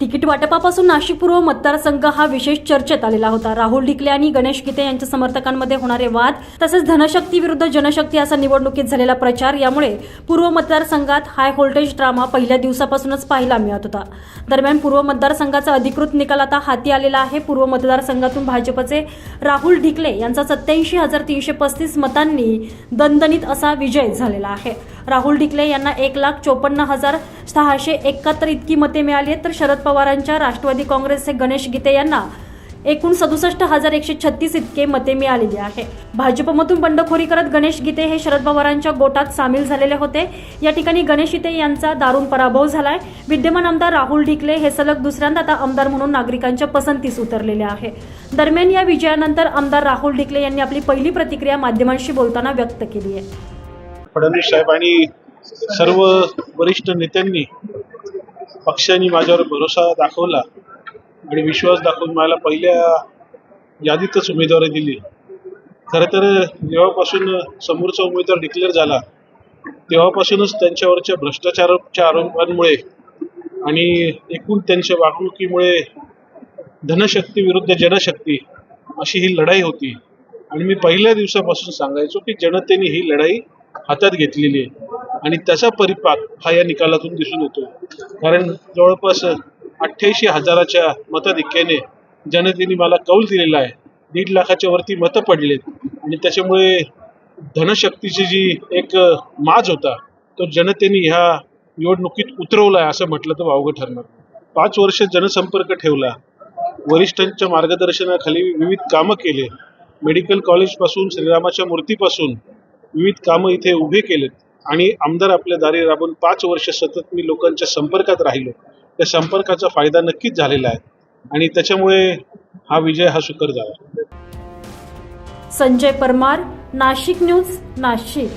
Ticket वाटपापासून Nashik पूर्व मतदारसंघ हा विशेष चर्चेत आलेला होता. राहुल ढिकले आणि गणेश गीते यांच्या समर्थकांमध्ये होणारे वाद तसेच धनशक्ती विरुद्ध जनशक्ती असा निवडणुकीत झालेला प्रचार यामुळे पूर्व मतदारसंघात हाय व्होल्टेज ड्रामा पहिल्या दिवसापासूनच पाहायला मिळत होता. दरम्यान पूर्व मतदारसंघाचा अधिकृत निकाल आता हाती आलेला आहे. पूर्व मतदारसंघातून भाजपचे राहुल ढिकले यांचा सत्याऐंशी हजार तीनशे पस्तीस मतांनी दणदणीत असा विजय झालेला आहे. राहुल ढिकले यांना एक लाख चोपन्न हजार सहाशे एकाहत्तर इतकी मते मिळाली आहेत. तर शरद पवारांच्या राष्ट्रवादी काँग्रेसचे गणेश गीते यांना एकूण सदुसष्ट हजार एकशे छत्तीस इतके मते मिळालेली आहे. भाजपमधून बंडखोरी करत गणेश गीते हे शरद पवारांच्या गोटात सामील झालेले होते. या ठिकाणी गणेश गीते यांचा दारुण पराभव झालाय. विद्यमान आमदार राहुल ढिकले हे सलग दुसऱ्यांदा आता आमदार म्हणून नागरिकांच्या पसंतीस उतरलेले आहे. दरम्यान या विजयानंतर आमदार राहुल ढिकले यांनी आपली पहिली प्रतिक्रिया माध्यमांशी बोलताना व्यक्त केली आहे. फडणवीस साहेब आणि सर्व वरिष्ठ नेत्यांनी पक्षाने माझ्यावर भरोसा दाखवला आणि विश्वास दाखवून मला पहिल्या यादीतच उमेदवारी दिली. खरं तर जेव्हापासून समोरचा उमेदवार डिक्लेअर झाला तेव्हापासूनच त्यांच्यावरच्या भ्रष्टाचाराच्या आरोपांमुळे आणि एकूण त्यांच्या वागणुकीमुळे धनशक्ती विरुद्ध जनशक्ती अशी ही लढाई होती. आणि मी पहिल्या दिवसापासून सांगायचो की जनतेने ही लढाई हातात घेतलेली आहे. आणि त्याचा परिपाक हा या निकालातून दिसून येतो कारण जवळपास अठ्ठ्याऐंशी हजाराच्या मताधिक्याने जनतेने मला कौल दिलेला आहे. दीड लाखाच्या वरती मतं पडलेत. आणि त्याच्यामुळे धनशक्तीची जी एक माज होता तो जनतेने ह्या निवडणुकीत उतरवला आहे असं म्हटलं तर वावगं ठरणार. पाच वर्ष जनसंपर्क ठेवला. वरिष्ठांच्या मार्गदर्शनाखाली विविध कामं केले. मेडिकल कॉलेजपासून श्रीरामाच्या मूर्तीपासून विविध कामं इथे उभे केलेत. आणि आमदार आपल्या दारी राबून पाच वर्ष सतत मी लोकांच्या संपर्कात राहिलो. त्या संपर्काचा फायदा नक्कीच झालेला आहे. आणि त्याच्यामुळे हा विजय हा सुकर झाला. संजय परमार नाशिक न्यूज नाशिक.